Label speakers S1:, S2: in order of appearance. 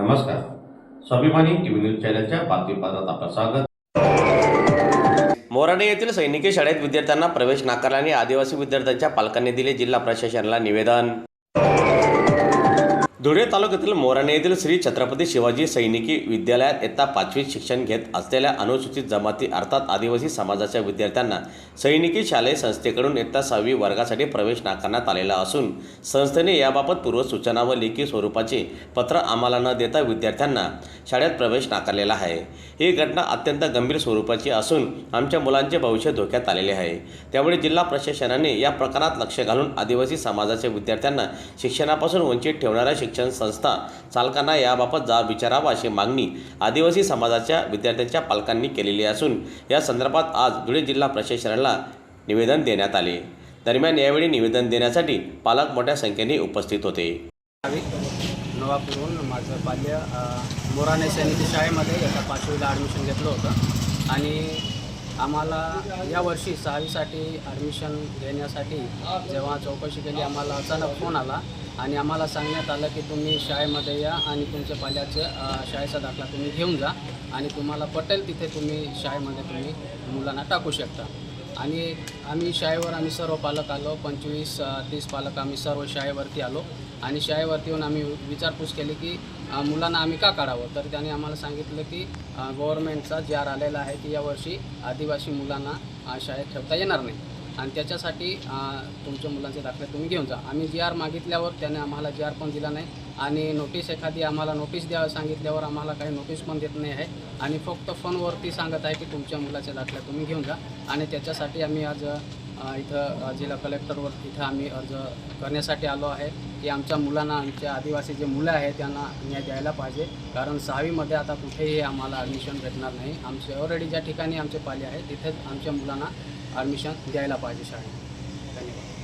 S1: नमस्कार. स्वाभिमानी TV news चॅनलच्या बातमीपत्रात आपलं स्वागत.
S2: मोराणे येथील सैनिकी शाळेत विद्यार्थ्यांना प्रवेश नाकारल्याने आदिवासी विद्यार्थ्यांच्या पालकांनी दिले जिल्हा प्रशासनाला निवेदन. धुळे तालुक्यातील मोराणे येथील श्री छत्रपती शिवाजी सैनिकी विद्यालयात इयत्ता पाचवीत शिक्षण घेत असलेल्या अनुसूचित जमाती अर्थात आदिवासी समाजाच्या विद्यार्थ्यांना सैनिकी शालेय संस्थेकडून इयत्ता सहावी वर्गासाठी प्रवेश नाकारण्यात आलेला असून संस्थेने याबाबत पूर्व सूचना व लेखी स्वरूपाचे पत्र आम्हाला न देता विद्यार्थ्यांना शाळेत प्रवेश नाकारलेला आहे. ही घटना अत्यंत गंभीर स्वरूपाची असून आमच्या मुलांचे भविष्य धोक्यात आलेले आहे. त्यामुळे जिल्हा प्रशासनाने या प्रकारात लक्ष घालून आदिवासी समाजाच्या विद्यार्थ्यांना शिक्षणापासून वंचित ठेवणाऱ्या शिक्षण संस्था चालकांना याबाबत जाब विचारावा अशी मागणी आदिवासी समाजाच्या विद्यार्थ्यांच्या पालकांनी केलेली असून या संदर्भात आज धुळे जिल्हा प्रशासनाला निवेदन देण्यात आले. दरम्यान यावेळी निवेदन देण्यासाठी पालक मोठ्या संख्येने उपस्थित होते.
S3: नवापूरहून माझं बाल्य मोराने मोराणे सैनिकी शाळेमध्ये एका पाचवीला ॲडमिशन घेतलं होतं. आणि आम्हाला यावर्षी सहावीसाठी ॲडमिशन घेण्यासाठी जेव्हा चौकशी केली आम्हाला अचानक फोन आला आणि आम्हाला सांगण्यात आलं की तुम्ही शाळेमध्ये या आणि तुमच्या पाल्याचं शाळेचा दाखला तुम्ही घेऊन जा आणि तुम्हाला पटेल तिथे तुम्ही शाळेमध्ये तुम्ही मुलांना टाकू शकता. आणि आम्ही शाळेवर आम्ही सर्व पालक आलो पंचवीस तीस पालक आम्ही सर्व शाळेवरती आलो. आणि शाळेवरती येऊन आम्ही विचारपूस केली की मुलांना आम्ही का काढावं? तर त्याने आम्हाला सांगितलं की गव्हर्मेंटचा गव्हर्नमेंटचा जी आर आलेला आहे की यावर्षी आदिवासी मुलांना शाळेत ठेवता येणार नाही. आणि त्याच्यासाठी तुमच्या मुलांचे दाखले तुम्ही घेऊन जा. आम्ही जी आर मागितल्यावर त्याने आम्हाला जी आर पण दिला नाही. आणि नोटीस एखादी आम्हाला नोटीस द्यावं सांगितल्यावर आम्हाला काही नोटीस पण देत नाही आहे. आणि फक्त फोनवरती सांगत आहे की तुमच्या मुलाचे दाखले तुम्ही घेऊन जा. आणि त्याच्यासाठी आम्ही आज इथं जिल्हा कलेक्टरवर इथं आम्ही अर्ज करण्यासाठी आलो आहे की आमच्या मुलांना आमच्या आदिवासी जे मुलं आहेत त्यांना न्याय द्यायला पाहिजे. कारण सहावीमध्ये आता कुठेही आम्हाला ॲडमिशन भेटणार नाही. आमचे ऑलरेडी ज्या ठिकाणी आमचे पाले आहेत तिथेच आमच्या मुलांना ॲडमिशन द्यायला पाहिजे शाळेत. धन्यवाद.